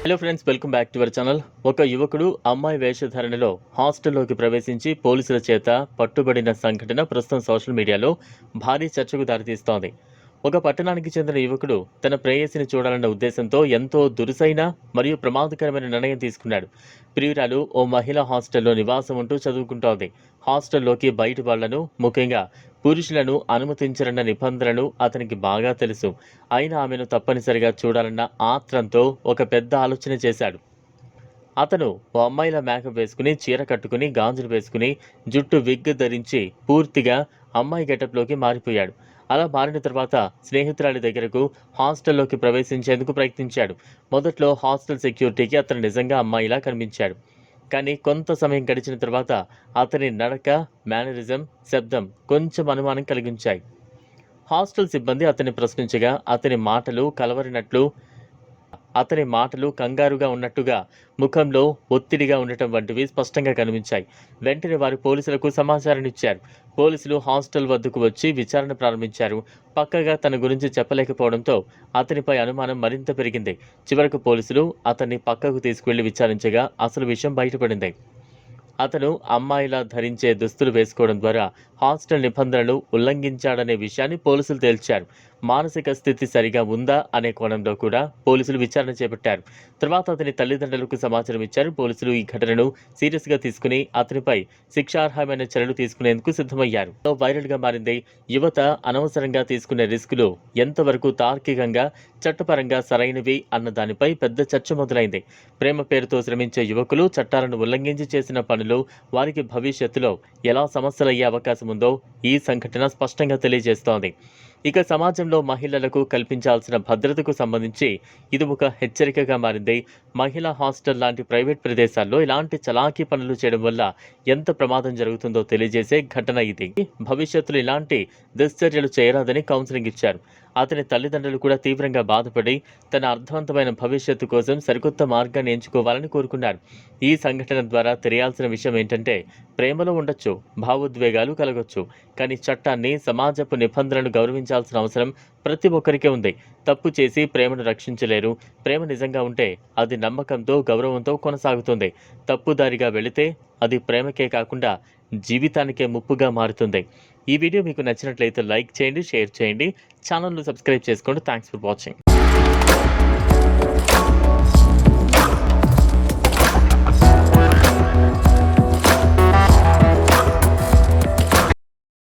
Hello friends welcome back to our channel ఒక యువకుడు అమ్మాయి వేషధారణలో హాస్టల్లోకి ప్రవేశించి పోలీసుల చేత పట్టుబడిన సంఘటన ప్రస్తుతం సోషల్ మీడియాలో భారీ చర్చకు దారితీస్తోంది. ఒక పట్టణానికి చెందిన యువకుడు తన ప్రేయసిని చూడాలన్న ఉద్దేశంతో ఎంతో దురుసైన మరియు ప్రమాదకరమైన నిర్ణయం తీసుకున్నాడు. ప్రియురాలు ఓ మహిళా హాస్టల్లో నివాసం ఉంటూ చదువుకుంటోంది. హాస్టల్లోకి బయట వాళ్ళను ముఖ్యంగా పురుషులను అనుమతించరన్న నిబంధనలు అతనికి బాగా తెలుసు. అయినా ఆమెను తప్పనిసరిగా చూడాలన్న ఆత్రంతో ఒక పెద్ద ఆలోచన చేశాడు. అతను ఓ అమ్మాయిల మేకప్ వేసుకుని చీర కట్టుకుని గాంజులు వేసుకుని జుట్టు విగ్ ధరించి పూర్తిగా అమ్మాయి గెటప్లోకి మారిపోయాడు. అలా మారిన తర్వాత స్నేహితురాలి దగ్గరకు హాస్టల్లోకి ప్రవేశించేందుకు ప్రయత్నించాడు. మొదట్లో హాస్టల్ సెక్యూరిటీకి అతను నిజంగా అమ్మాయిలా కనిపించాడు. కానీ కొంత సమయం గడిచిన తర్వాత అతని నడక మేనరిజం శబ్దం కొంచెం అనుమానం కలిగించాయి. హాస్టల్ సిబ్బంది అతన్ని ప్రశ్నించగా అతని మాటలు కలవరినట్లు అతని మాటలు కంగారుగా ఉన్నట్టుగా ముఖంలో ఒత్తిడిగా ఉండటం వంటివి స్పష్టంగా కనిపించాయి. వెంటనే వారు పోలీసులకు సమాచారం ఇచ్చారు పోలీసులు హాస్టల్ వద్దకు వచ్చి విచారణ ప్రారంభించారు. పక్కగా తన గురించి చెప్పలేకపోవడంతో అతనిపై అనుమానం మరింత పెరిగింది. చివరకు పోలీసులు అతన్ని పక్కకు తీసుకువెళ్ళి విచారించగా అసలు విషయం బయటపడింది. అతను అమ్మాయిలా ధరించే దుస్తులు వేసుకోవడం ద్వారా హాస్టల్ నిబంధనలు ఉల్లంఘించాడనే విషయాన్ని పోలీసులు తేల్చారు. మానసిక స్థితి సరిగా ఉందా అనే కోణంలో కూడా పోలీసులు విచారణ చేపట్టారు. తర్వాత అతని తల్లిదండ్రులకు సమాచారం ఇచ్చారు. పోలీసులు ఈ ఘటనను సీరియస్గా తీసుకుని అతనిపై శిక్షార్హమైన చర్యలు తీసుకునేందుకు సిద్ధమయ్యారు. వైరల్గా మారింది యువత అనవసరంగా తీసుకునే రిస్కులు ఎంతవరకు తార్కికంగా చట్టపరంగా సరైనవి అన్న దానిపై పెద్ద చర్చ మొదలైంది. ప్రేమ పేరుతో శ్రమించే యువకులు చట్టాలను ఉల్లంఘించి చేసిన పనులు వారికి భవిష్యత్తులో ఎలా సమస్యలయ్యే అవకాశం ఉందో ఈ సంఘటన స్పష్టంగా తెలియజేస్తోంది. ఇక సమాజంలో మహిళలకు కల్పించాల్సిన భద్రతకు సంబంధించి ఇది ఒక హెచ్చరికగా మారింది. మహిళా హాస్టల్ లాంటి ప్రైవేట్ ప్రదేశాల్లో ఇలాంటి చలాకీ పనులు చేయడం వల్ల ఎంత ప్రమాదం జరుగుతుందో తెలియజేసే ఘటన ఇది. భవిష్యత్తులో ఇలాంటి దుశ్చర్యలు చేయరాదని కౌన్సిలింగ్ ఇచ్చారు. అతని తల్లిదండ్రులు కూడా తీవ్రంగా బాధపడి తన అర్థవంతమైన భవిష్యత్తు కోసం సరికొత్త మార్గాన్ని ఎంచుకోవాలని కోరుకున్నారు. ఈ సంఘటన ద్వారా తెలియాల్సిన విషయం ఏంటంటే ప్రేమలో ఉండొచ్చు భావోద్వేగాలు కలగొచ్చు కానీ చట్టాన్ని సమాజపు నిబంధనలను గౌరవించాల్సిన అవసరం ప్రతి ఒక్కరికే ఉంది. తప్పు చేసి ప్రేమను రక్షించలేరు. ప్రేమ నిజంగా ఉంటే అది నమ్మకంతో గౌరవంతో కొనసాగుతుంది. తప్పుదారిగా వెళితే అది ప్రేమకే కాకుండా జీవితానికే ముప్పుగా మారుతుంది. ఈ వీడియో మీకు నచ్చినట్లయితే లైక్ చేయండి షేర్ చేయండి. ఛానల్ను సబ్స్క్రైబ్ చేసుకోండి. Thanks for watching